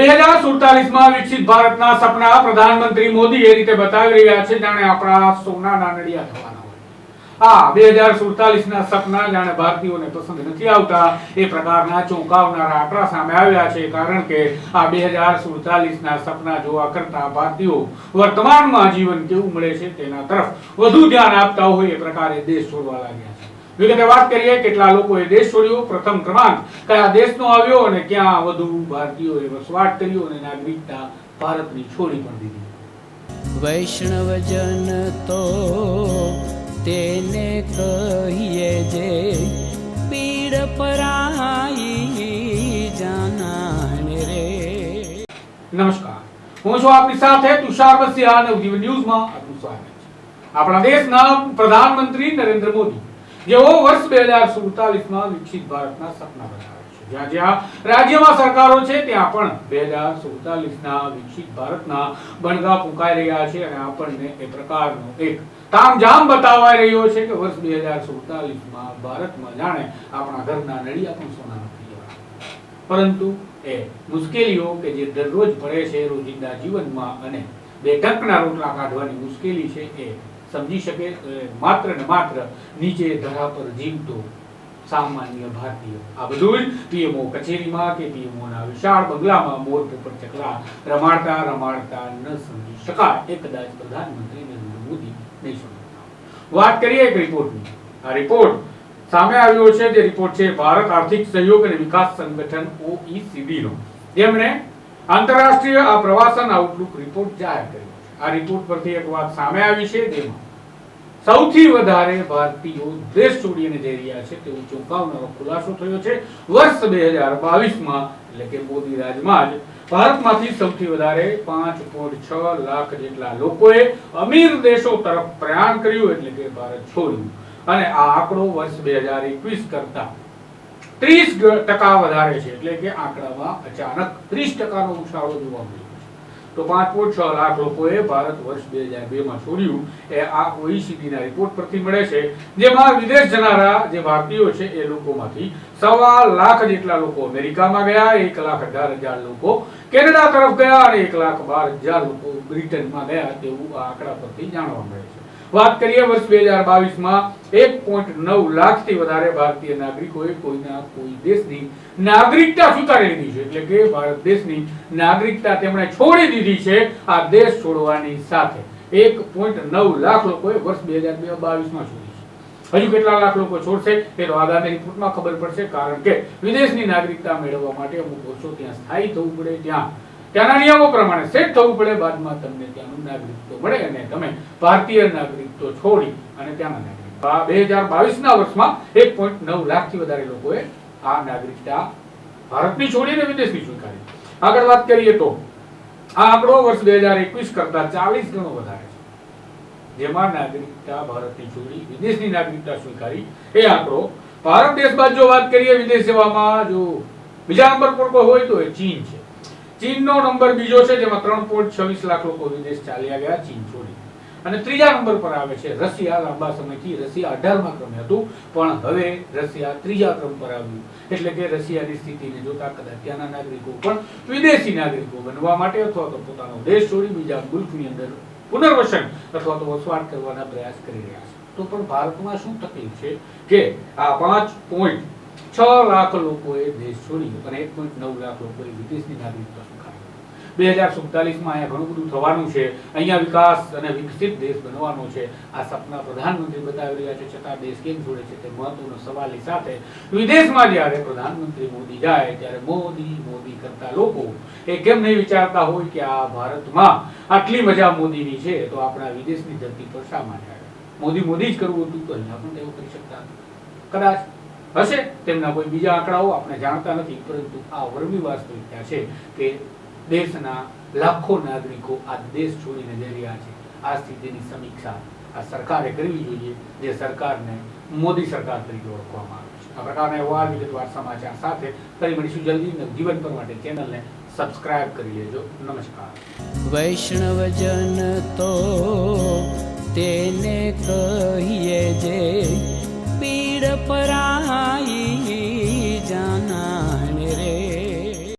બે હજાર સુડતાલીસમાં વિકસિત ભારતના સપના પ્રધાનમંત્રી મોદી એ રીતે બતાવી રહ્યા છે, જાણે આપણા સોનાના નડિયા થવાના હોય. હા, બે હજાર સુડતાલીસના સપના જાણે ભારતીયોને પસંદ નથી આવતા, એ પ્રકારના ચોંકાવનારા આંકડા સામે આવ્યા છે, કારણ કે આ બે હજાર સુડતાલીસના સપના જોવા કરતા ભારતીયો વર્તમાનમાં જીવન કેવું મળે છે તેના તરફ વધુ ધ્યાન આપતા હોય એ પ્રકારે દેશ છોડવા લાગ્યા છે. વિગતે વાત કરીએ કેટલા લોકોએ દેશ છોડ્યો. પ્રથમ ક્રમાંક કયા દેશનો આવ્યો અને ક્યાં વધુ ભારતીયોએ વસવાટ કર્યો અને નાગરિકતા ભારતની છોડી પણ દીધી. વૈષ્ણવજન તો તેને કહીએ જે પીડ પરાઈ જાનાને રે. નમસ્કાર. હું છું આપની સાથે તુષાર બસિયા નવજીવન ન્યૂઝમાં આપનું સ્વાગત છે. આપણા દેશના પ્રધાનમંત્રી નરેન્દ્ર મોદી. જેઓ વર્ષ બે હજાર સુડતાલીસમાં વિકસિત ભારતના સપના બનાવે છે. જ્યાં જ્યાં રાજ્યમાં સરકારો છે, ત્યાં પણ બે હજાર સુડતાલીસના વિકસિત ભારતના બણગા ફૂંકાઈ રહ્યા છે અને આપણને એ પ્રકારનો એક તામઝામ બતાવાઈ રહ્યો છે કે વર્ષ બે હજાર સુડતાલીસમાં ભારતમાં જાણે આપણા ઘરના નળિયા પણ સોના પરંતુ એ મુશ્કેલીઓ કે જે દરરોજ ભળે છે રોજિંદા જીવનમાં અને બે ટંકના રોટલા કાઢવાની મુશ્કેલી છે એ સમજી શકે માત્ર ને માત્ર નીચે ધરા પર જીવતો સામાન્ય ભારતીય. આ બધું પીએમઓ કચેરીમાં કે પીએમઓના વિશાળ બંગલામાં મોર પોપટ ચકલા રમાડતા રમાડતા ન સમજી શકાય. એ કદાચ પ્રધાનમંત્રી નરેન્દ્ર મોદી નહીં સમજતા. વાત કરીએ એક રિપોર્ટની. આ રિપોર્ટ સામે આવ્યો છે. જે રિપોર્ટ છે, ભારત આર્થિક સહયોગ અને વિકાસ સંગઠન OECD નો જેમણે આંતરરાષ્ટ્રીય આ પ્રવાસન આઉટલુક રિપોર્ટ જાહેર કર્યો. આ રિપોર્ટ પરથી એક વાત સામે આવી છે, જેમાં સૌથી વધારે ભારતીયો દેશ છોડીને જઈ રહ્યા છે તેવો ચોંકાવનારો ખુલાસો થયો છે. વર્ષ બે હજાર બાવીસમાં, એટલે કે મોદી રાજમાં જ, ભારતમાંથી સૌથી વધારે પાંચ પોઈન્ટ છ લાખ જેટલા લોકોએ અમીર દેશો તરફ પ્રયાણ કર્યું, એટલે કે ભારત છોડ્યું. અને આ આંકડો વર્ષ બે હજાર એકવીસ કરતા ત્રીસ ટકા વધારે છે, એટલે કે આંકડામાં અચાનક ત્રીસ ટકાનો ઉછાળો જોવા મળ્યો. તો પાંચ પોઈન્ટ છ લાખ લોકોએ ભારત વર્ષ બે હજાર બેમાં છોડ્યું. એ આ ઓઈસીડીના રિપોર્ટ પરથી મળે છે, જેમાં વિદેશ જનારા જે ભારતીયો છે એ લોકોમાંથી સવા લાખ જેટલા લોકો અમેરિકામાં ગયા, એક લાખ અઢાર હજાર લોકો કેનેડા તરફ ગયા અને એક લાખ બાર હજાર લોકો બ્રિટનમાં ગયા. તેવું આ આંકડા પરથી જાણવા મળે છે. વાત કરીએ વર્ષ બે હજાર બાવીસમાં એક પોઈન્ટ નવ લાખથી વધારે ભારતીય નાગરિકોએ કોઈના કોઈ દેશની નાગરિકતા સ્વીકારી લીધી છે. એટલે કે ભારત દેશની નાગરિકતા તેમણે છોડી દીધી છે આ દેશ છોડવાની સાથે. એક પોઈન્ટ નવ લાખ લોકોએ વર્ષ બે હજાર બાવીસમાં છોડી છે. હજુ કેટલા લાખ લોકો છોડશે તેનો આગામી રિપોર્ટમાં ખબર પડશે, કારણ કે વિદેશની નાગરિકતા મેળવવા માટે અમુક વર્ષો ત્યાં સ્થાયી થવું પડે, ત્યાં ત્યાંના નિયમો પ્રમાણે સેટ થવું પડે, બાદમાં તમને ત્યાંનું નાગરિકત્વ મળે અને તમે ભારતીય નાગરિકત્વ છોડી અને ત્યાંના નાગરિક. બે હજાર બાવીસના વર્ષમાં એક પોઈન્ટ નવ લાખથી વધારે લોકોએ આ નાગરિકતા ભારતની છોડીને વિદેશની સ્વીકારી આગળ વાત કરીએ તો, આ આંકડો વર્ષ બે હજાર એકવીસ કરતા ચાલીસ ગણો વધારે છે. જેમાં નાગરિકતા ભારતની છોડી, વિદેશની નાગરિકતા સ્વીકારી એ આંકડો ભારત દેશ બાદ જો વાત કરીએ વિદેશ સેવામાં, જો બીજા નંબર પર કોઈ હોય તો એ ચીન છે. ચીનનો નંબર બીજો છે જેમાં ત્રણ પોઈન્ટ છવ્વીસ લાખ લોકો વિદેશ ચાલ્યા ગયા ચીન છોડી અને ત્રીજા નંબર પર આવે છે રશિયા. લાંબા સમયથી રશિયા અઢારમાં ક્રમે હતું, પણ હવે રશિયા ત્રીજા ક્રમ પર આવ્યું. એટલે કે રશિયાની સ્થિતિને જોતા કદાચ ત્યાંના નાગરિકો પણ વિદેશી નાગરિકો બનવા માટે અથવા તો પોતાનો દેશ છોડી બીજા મુલ્કની અંદર પુનર્વસન અથવા તો વસવાટ કરવાના પ્રયાસ કરી રહ્યા છે. તો પણ ભારતમાં શું તકલીફ છે? કે આ પાંચ પોઈન્ટ છ લાખ લોકોએ દેશ છોડ્યું અને એક પોઈન્ટ નવ લાખ લોકોએ વિદેશની નાગરિકતા સ્વીકારી બે હજાર સુડતાલીસમાં અહીંયા ઘણું બધું થવાનું છે. અહીંયા વિકાસ અને વિકસિત દેશ બનવાનો છે. આ સપના પ્રધાનમંત્રી બતાવી રહ્યા છે. છતાં દેશ કેમ જોડે છે તે મહત્વનો સવાલ સાથે. વિદેશમાં જ્યારે પ્રધાનમંત્રી મોદી જાય, ત્યારે મોદી મોદી કરતા લોકો એ કેમ નહીં વિચારતા હોય કે આ ભારતમાં આટલી મજા મોદીની છે, તો આપણા વિદેશની ધરતી પર શા માટે મોદી મોદી જ કરવું હતું તો અહીંયા પણ એવું કરી શકતા કદાચ. હશે? તેમના કોઈ બીજા આંકડાઓ આપણે જાણતા નથી, પરંતુ આ વર્મી વાસ્તવિકતા છે કે દેશના લાખો નાગરિકો આ દેશ છોડીને જઈ રહ્યા છે. આ સ્થિતિની સમીક્ષા આ સરકારે કરવી જોઈએ, જે સરકારને મોદી સરકાર તરીકે ઓળખવામાં આવે છે. આ પ્રકારના એવા વિગતવાર સમાચાર સાથે ફરી મળીશું. જલ્દી જીવન પર માટે ચેનલને સબસ્ક્રાઇબ કરી લેજો. નમસ્કાર. વૈષ્ણવજન તો તેને કહીએ જે પીડ પરાઈ